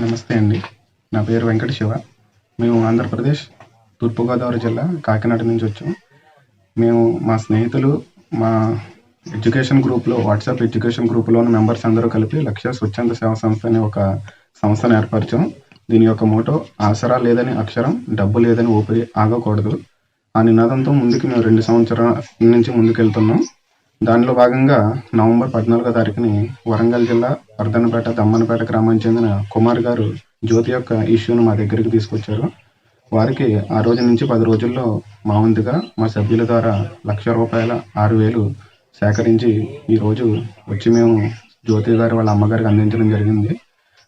నమస్తే అండి. నా పేరు వెంకట శివ. మేము ఆంధ్రప్రదేశ్ తూర్పుగోదావరి జిల్లా కాకినాడ నుంచి వచ్చాం. మేము మా స్నేహితులు మా ఎడ్యుకేషన్ గ్రూప్లో వాట్సాప్ ఎడ్యుకేషన్ గ్రూప్లోని మెంబర్స్ అందరూ కలిపి లక్ష్య స్వచ్ఛంద సేవా సంస్థ అనే ఒక సంస్థను ఏర్పరిచాం. దీని యొక్క మోటో ఆసరా లేదని అక్షరం డబ్బు లేదని ఊపిరి ఆగకూడదు. ఆ నినాదంతో ముందుకు మేము రెండు సంవత్సరాల నుంచి ముందుకెళ్తున్నాం. దానిలో భాగంగా నవంబర్ పద్నాలుగో తారీఖుని వరంగల్ జిల్లా వర్ధనపేట దమ్మనపేట గ్రామానికి చెందిన కుమార్ గారు జ్యోతి యొక్క ఇష్యూను మా దగ్గరికి తీసుకొచ్చారు. వారికి ఆ రోజు నుంచి పది రోజుల్లో మా వంతుగా మా సభ్యుల ద్వారా లక్ష రూపాయల ఆరు వేలు సేకరించి ఈరోజు వచ్చి మేము జ్యోతి గారు వాళ్ళ అమ్మగారికి అందించడం జరిగింది.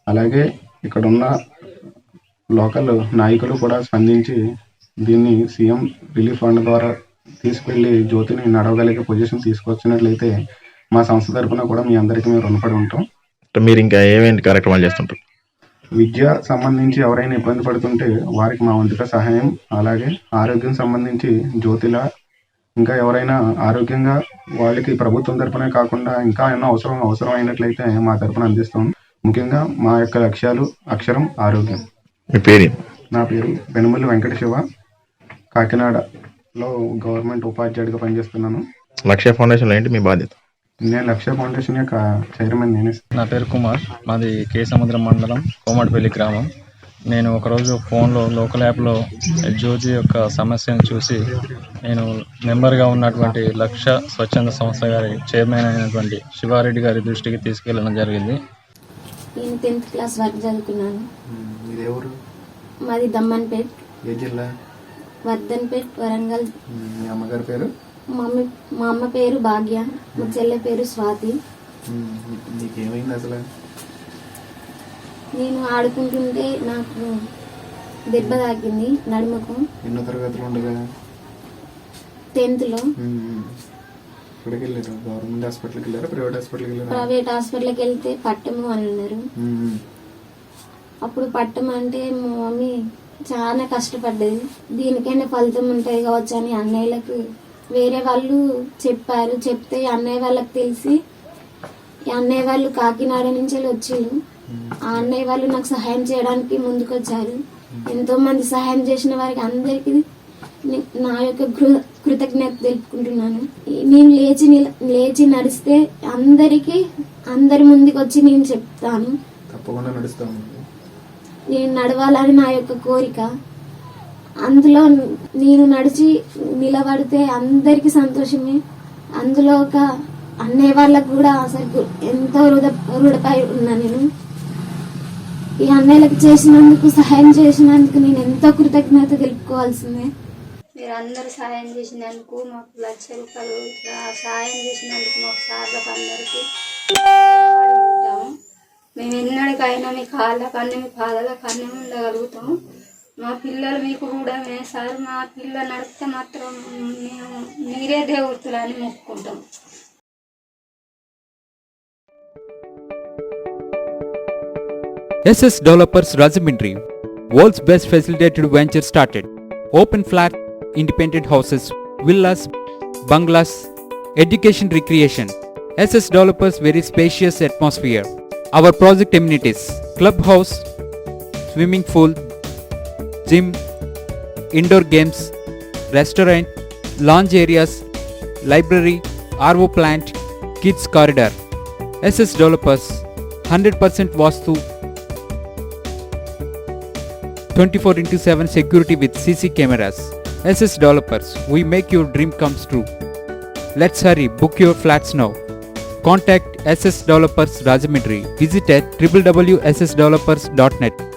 అలాగే ఇక్కడ ఉన్న లోకల్ నాయకులు కూడా స్పందించి దీన్ని సీఎం రిలీఫ్ ఫండ్ ద్వారా తీసుకెళ్ళి జ్యోతిని నడవగలిగే పొజిషన్ తీసుకొచ్చినట్లయితే మా సంస్థ తరపున కూడా మీ అందరికీ మేము రుణపడి ఉంటాం. మీరు ఇంకా ఏమేంటి కార్యక్రమాలు చేస్తుంటారు? విద్య సంబంధించి ఎవరైనా ఇబ్బంది పడుతుంటే వారికి మా వంతుగా సహాయం అలాగే ఆరోగ్యం సంబంధించి జ్యోతిల ఇంకా ఎవరైనా ఆరోగ్యంగా వాళ్ళకి ప్రభుత్వం తరపునే కాకుండా ఇంకా ఏమైనా అవసరం అవసరం అయినట్లయితే మా తరపున అందిస్తాం. ముఖ్యంగా మా యొక్క లక్ష్యాలు అక్షరం ఆరోగ్యం. మీ పేరు నా పేరు వెనుమల్లి వెంకట శివ కాకినాడలో గవర్నమెంట్ ఉపాధ్యాయుడిగా పనిచేస్తున్నాను. లక్ష్య ఫౌండేషన్లో ఏంటి మీ బాధ్యత? నేను లక్ష్య ఫౌండేషన్ యొక్క చైర్మన్ నేనే నా పేరు కుమార్. మాది కే సముద్రం మండలం కోమటిపల్లి గ్రామం. నేను ఒకరోజు ఫోన్లో లోకల్ యాప్లో జ్యోతి యొక్క సమస్యను చూసి నేను మెంబర్గా ఉన్నటువంటి లక్ష స్వచ్ఛంద సంస్థ గారి చైర్మన్ అయినటువంటి శివారెడ్డి గారి దృష్టికి తీసుకెళ్ళడం జరిగింది. నేను టెన్త్ క్లాస్ వరకు చదువుకున్నాను. మాది దమ్మన్పేట్. ఏ జిల్లా? వర్ధన్పేట్ వరంగల్. మీ అమ్మగారి పేరు? మమ్మీ మా అమ్మ పేరు భాగ్య మా చెల్లె పేరు స్వాతి. నీకేమైంది అసలు? నేను ఆడుకుంటుంటే నాకు దెబ్బ తాకింది నడుముకు. ఎన్నో తరగతులు ఉండగా? టెన్త్లో. వెళ్ళారు గవర్నమెంట్ హాస్పిటల్కి వెళ్ళారా ప్రైవేట్ హాస్పిటల్కి వెళ్ళారా ప్రైవేట్ హాస్పిటల్కి వెళ్తే పట్టము అని అన్నారు. అప్పుడు పట్టం అంటే మా మమ్మీ చాలా కష్టపడ్డది దీనికైనా ఫలితం ఉంటుంది కావచ్చు అని అన్నయ్యలకు వేరే వాళ్ళు చెప్పారు. చెప్తే అన్నయ్య వాళ్ళకి తెలిసి ఈ అన్నయ్య వాళ్ళు కాకినాడ నుంచి వచ్చిండ్రు ఆ అన్నయ్య వాళ్ళు నాకు సహాయం చేయడానికి ముందుకొచ్చారు. ఎంతో మంది సహాయం చేసిన వారికి అందరికీ నా యొక్క కృతజ్ఞత తెలుపుకుంటున్నాను. నేను లేచి లేచి నడిస్తే అందరికీ అందరి ముందుకు వచ్చి నేను చెప్తాను. తప్పకుండా నడుస్తాను. నేను నడవాలని నా యొక్క కోరిక. అందులో నేను నడిచి నిలబడితే అందరికి సంతోషమే. అందులో ఒక అన్నయ్య వాళ్ళకు కూడా అసలు ఎంతో రుద రుడపై ఉన్నా నేను. ఈ అన్నయ్యలకు చేసినందుకు సహాయం చేసినందుకు నేను ఎంతో కృతజ్ఞత తెలుపుకోవాల్సిందే. మీరు అందరూ సహాయం చేసినందుకు మాకు లక్ష రూపాయలు సహాయం చేసినందుకు మాకు సార్లకు అందరికీ. మేము ఎన్నడికైనా మీ కాళ్ళ కన్నా మీ పాదాల కన్నా ఉండగలుగుతాం మా పిల్లలు మీకు కూడా సార్ మా పిల్లలు నడిస్తే మాత్రం మేము మీరే దేవుడుతులని మొక్కుకుంటాం SS Developers Rajamindri, world's best facilitated venture started. Open flat, independent houses, villas, bungalows, education recreation. SS Developers very spacious atmosphere. Our project amenities, clubhouse, swimming pool, gym, indoor games, restaurant, lounge areas, library, RO plant, kids corridor. SS Developers, 100% Vastu 24 into 7 security with CC cameras. SS Developers, we make your dream comes true. Let's hurry, book your flats now. Contact SS Developers Rajamindri. Visit at www.ssdevelopers.net.